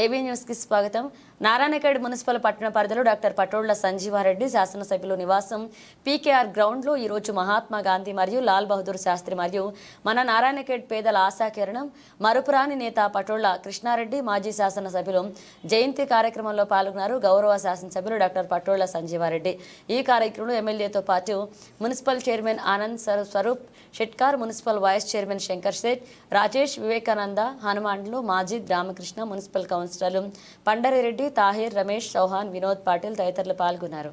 AB న్యూస్కి స్వాగతం. Narayankhed municipal పట్టణ పరిధిలో డాక్టర్ పటోళ్ళ సంజీవారెడ్డి శాసనసభ్యులు నివాసం. పీకేఆర్ గ్రౌండ్లో ఈరోజు మహాత్మా గాంధీ మరియు లాల్ బహదూర్ శాస్త్రి మరియు మన నారాయణఖేడ్ పేదల ఆశాకిరణం మరుపురాని నేత పటోళ్ళ కృష్ణారెడ్డి మాజీ శాసనసభ్యులు జయంతి కార్యక్రమంలో పాల్గొన్నారు గౌరవ శాసనసభ్యులు డాక్టర్ పటోళ్ళ సంజీవారెడ్డి. ఈ కార్యక్రమంలో ఎమ్మెల్యేతో పాటు municipal chairman Anand Swaroop Shetkar municipal vice chairman Shankar Seth Rajesh Vivekananda హనుమాన్లు మాజీ రామకృష్ణ మున్సిపల్ కౌన్సిలర్లు పండరిరెడ్డి తాహిర్ రమేష్ చౌహాన్ వినోద్ పాటిల్ తదితరులు పాల్గొన్నారు.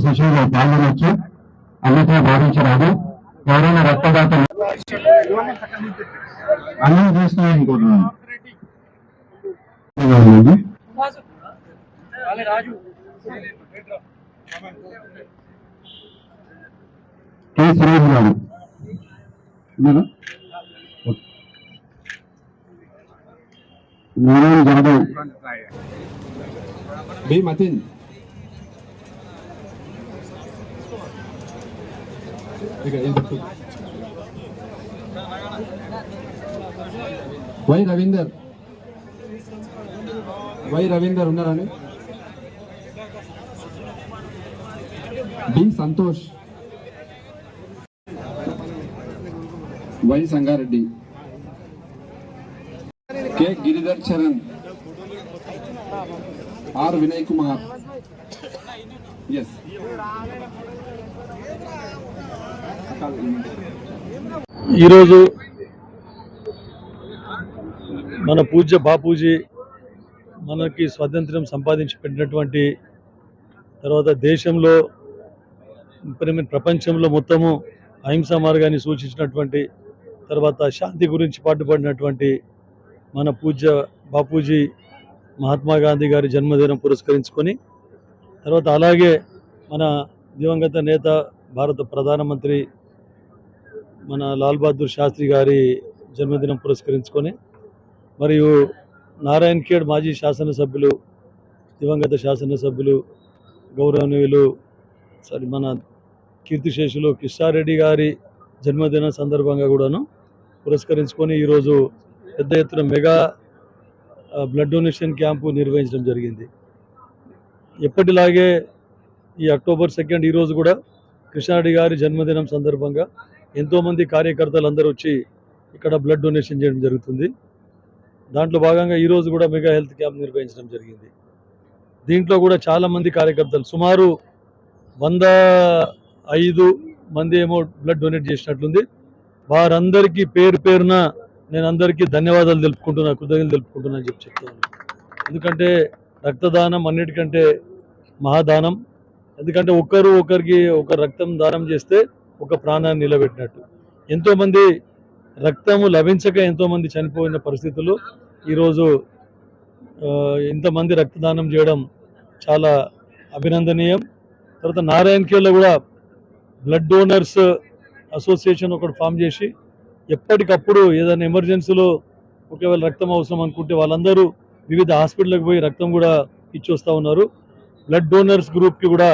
సెషన్లో పాల్గొనవచ్చు అన్నిటినీ భావించరాదు ఎవరైనా రక్తదాత అన్నం చేస్తున్నా అనుకుంటున్నాను కె సురేష్ గారు ఉన్నారా? Narayana Jadhav B Mathin Y Ravinder? Y Ravinder ఉన్నారని D Santosh. Y Sangareddy. K Giridhar Charan. R Vinay Kumar. S ఈరోజు మన పూజ్య బాపూజీ మనకి స్వాతంత్ర్యం సంపాదించి పెట్టినటువంటి తర్వాత దేశంలో ప్రపంచంలో మొత్తము అహింసా మార్గాన్ని సూచించినటువంటి తర్వాత శాంతి గురించి పాటుపడినటువంటి మన పూజ్య బాపూజీ మహాత్మా గాంధీ గారి జన్మదినం పురస్కరించుకొని తర్వాత అలాగే మన దివంగత నేత భారత ప్రధానమంత్రి మన లాల్ బహదూర్ శాస్త్రి గారి జన్మదినం పురస్కరించుకొని మరియు నారాయణ్ ఖేడ్ మాజీ శాసనసభ్యులు దివంగత శాసనసభ్యులు గౌరవనీయులు సారీ మన కీర్తిశేషులు కిషారెడ్డి గారి జన్మదిన సందర్భంగా కూడాను పురస్కరించుకొని ఈరోజు పెద్ద ఎత్తున మెగా బ్లడ్ డొనేషన్ క్యాంపు నిర్వహించడం జరిగింది. ఎప్పటిలాగే ఈ అక్టోబర్ సెకండ్ ఈరోజు కూడా కృష్ణారెడ్డి గారి జన్మదినం సందర్భంగా ఎంతోమంది కార్యకర్తలు అందరూ వచ్చి ఇక్కడ బ్లడ్ డొనేషన్ చేయడం జరుగుతుంది. దాంట్లో భాగంగా ఈరోజు కూడా మెగా హెల్త్ క్యాంప్ నిర్వహించడం జరిగింది. దీంట్లో కూడా చాలామంది కార్యకర్తలు సుమారు వంద ఐదు మంది ఏమో బ్లడ్ డొనేట్ చేసినట్లుంది. వారందరికీ పేరు పేరున నేను అందరికీ ధన్యవాదాలు తెలుపుకుంటున్నా కృతజ్ఞతలు తెలుపుకుంటున్నా అని చెప్పి చెప్తాను ఎందుకంటే రక్తదానం అన్నిటికంటే మహాదానం. ఎందుకంటే ఒక్కరు ఒకరికి ఒక రక్తం దానం చేస్తే ఒక ప్రాణాన్ని నిలబెట్టినట్టు. ఎంతోమంది రక్తము లభించక ఎంతోమంది చనిపోయిన పరిస్థితులు ఈరోజు ఇంతమంది రక్తదానం చేయడం చాలా అభినందనీయం. తర్వాత నారాయణఖేడ్లో కూడా బ్లడ్ డోనర్స్ అసోసియేషన్ ఒకటి ఫామ్ చేసి ఎప్పటికప్పుడు ఏదైనా ఎమర్జెన్సీలో ఒకవేళ రక్తం అవసరం అనుకుంటే వాళ్ళందరూ వివిధ హాస్పిటల్కి పోయి రక్తం కూడా ఇచ్చి వస్తూ ఉన్నారు. బ్లడ్ డోనర్స్ గ్రూప్కి కూడా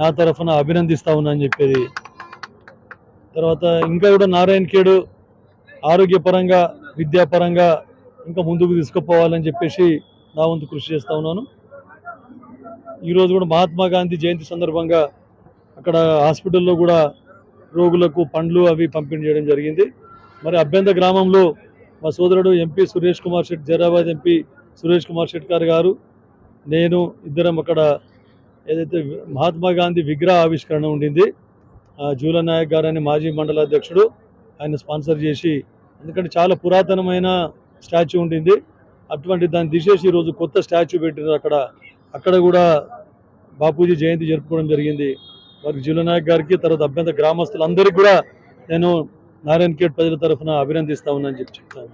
నా తరఫున అభినందిస్తా ఉన్నా అని చెప్పేది తర్వాత ఇంకా కూడా నారాయణ ఖేడు ఆరోగ్యపరంగా విద్యాపరంగా ఇంకా ముందుకు తీసుకుపోవాలని చెప్పేసి నా వంతు కృషి చేస్తూ ఉన్నాను. ఈరోజు కూడా మహాత్మా గాంధీ జయంతి సందర్భంగా అక్కడ హాస్పిటల్లో కూడా రోగులకు పండ్లు అవి పంపిణీ చేయడం జరిగింది. మరి అభ్యంత గ్రామంలో మా సోదరుడు ఎంపీ సురేష్ కుమార్ శెట్టి జైరాబాద్ ఎంపీ సురేష్ కుమార్ షెట్కార్ గారు నేను ఇద్దరం అక్కడ ఏదైతే మహాత్మా గాంధీ విగ్రహ ఆవిష్కరణ ఉండింది ఆ, జూల నాయక్ గారు అని మాజీ మండల అధ్యక్షుడు ఆయన స్పాన్సర్ చేసి ఎందుకంటే చాలా పురాతనమైన స్టాచ్యూ ఉండింది. అటువంటి దాన్ని తీసేసి ఈరోజు కొత్త స్టాచ్యూ పెట్టినారు అక్కడ. అక్కడ కూడా బాపూజీ జయంతి జరుపుకోవడం జరిగింది. వారికి జూలనాయక్ గారికి తర్వాత అభ్యంతర గ్రామస్తులందరికీ కూడా నేను నారాయణ ఖేడ్ ప్రజల తరఫున అభినందిస్తా ఉన్నానని చెప్పి చెప్తాను.